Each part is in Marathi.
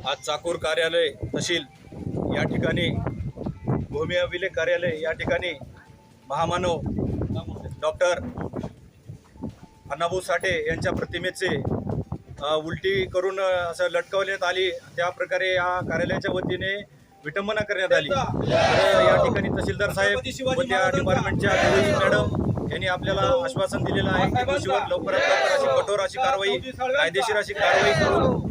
आज चाकूर कार्यालय तहसील या ठिकाणी भूमी अभिलेख कार्यालय या ठिकाणी महामानव डॉक्टर अण्णाभाऊ साठे यांच्या प्रतिमेचे उलटी करून असं लटकवण्यात आली. त्या प्रकारे या कार्यालयाच्या वतीने विटंबना करण्यात आली. तर या ठिकाणी तहसीलदार साहेब व त्या डिपार्टमेंटच्या मॅडम यांनी आपल्याला आश्वासन दिलेलं आहे की दोषीवर लवकरात लवकर अशी कठोर अशी कारवाई कायदेशीर अशी कारवाई करून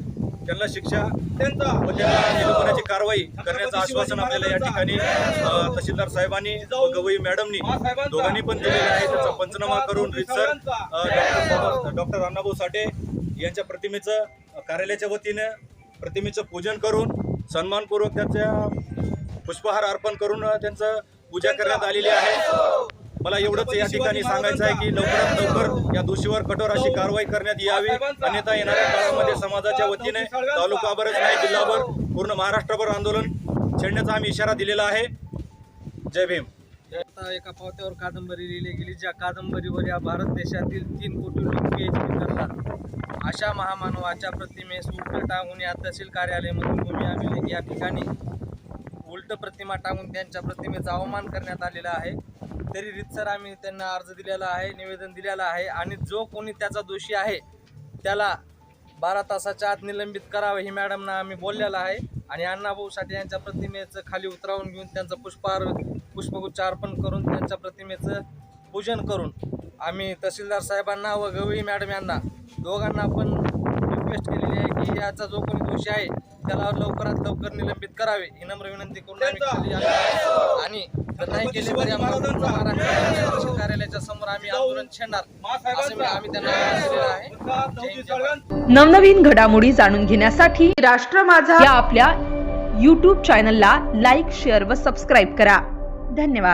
त्यांना शिक्षा व त्यांना निलंबनाची म्हणजे कारवाई करण्याचं आश्वासन आपल्याला या ठिकाणी तहसीलदार साहेबांनी व गवई मॅडमनी दोघांनी पण दिलेलं आहे. त्याचा पंचनामा करून रितसर डॉक्टर डॉक्टर अण्णाभाऊ साठे यांच्या प्रतिमेचं कार्यालयाच्या वतीनं प्रतिमेचं पूजन करून सन्मानपूर्वक त्याच्या पुष्पहार अर्पण करून त्यांचं पूजा करण्यात आलेली आहे. मला एवढंच या ठिकाणी सांगायचं आहे की लवकरात लवकर या दोषीवर कठोर अशी कारवाई करण्यात यावी. अन्यथा येणाऱ्या काळामध्ये समाजाच्या वतीने तालुकाभरच नाही जिल्हाभर पूर्ण महाराष्ट्रभर आंदोलन छेडण्याचा आम्ही इशारा दिलेला आहे. जय भीम. आता एका पावत्यावर कादंबरी लिहिली गेली ज्या कादंबरीवर या भारत देशातील तीन कोटी लोक पीएचडी करतात. अशा महामानवाच्या प्रतिमेस उलट टाकून या तहसील कार्यालयामधून भूमी अभिलेख या ठिकाणी उलट प्रतिमा टाकून त्यांच्या प्रतिमेचा अवमान करण्यात आलेला आहे. तरी रितसर आम्ही त्यांना अर्ज दिलेला आहे निवेदन दिलेला आहे आणि जो कोणी त्याचा दोषी आहे त्याला बारा तासाच्या आत निलंबित करावं ही मॅडमना आम्ही बोललेलं आहे. आणि अण्णाभाऊ साठे यांच्या प्रतिमेचं खाली उतरावून घेऊन त्यांचं पुष्पहार पुष्पगुच्छ अर्पण करून त्यांच्या प्रतिमेचं पूजन करून आम्ही तहसीलदार साहेबांना व गवळी मॅडम यांना दोघांना पण रिक्वेस्ट केलेली आहे की याचा जो कोणी दोषी आहे त्याला लवकरात लवकर निलंबित करावे. ही नम्र विनंती करून आम्ही आणि नाही केले तरी आम्हाला महाराष्ट्र कार्यालयाच्या समोर आम्ही आंदोलन छेडणार. असं म्हणजे आम्ही त्यांना आहे. नवनवीन घडामोडी जाणून घेण्यासाठी राष्ट्र माझा या आपल्या यूट्यूब चॅनलला लाईक शेअर व सबस्क्राईब करा. धन्यवाद.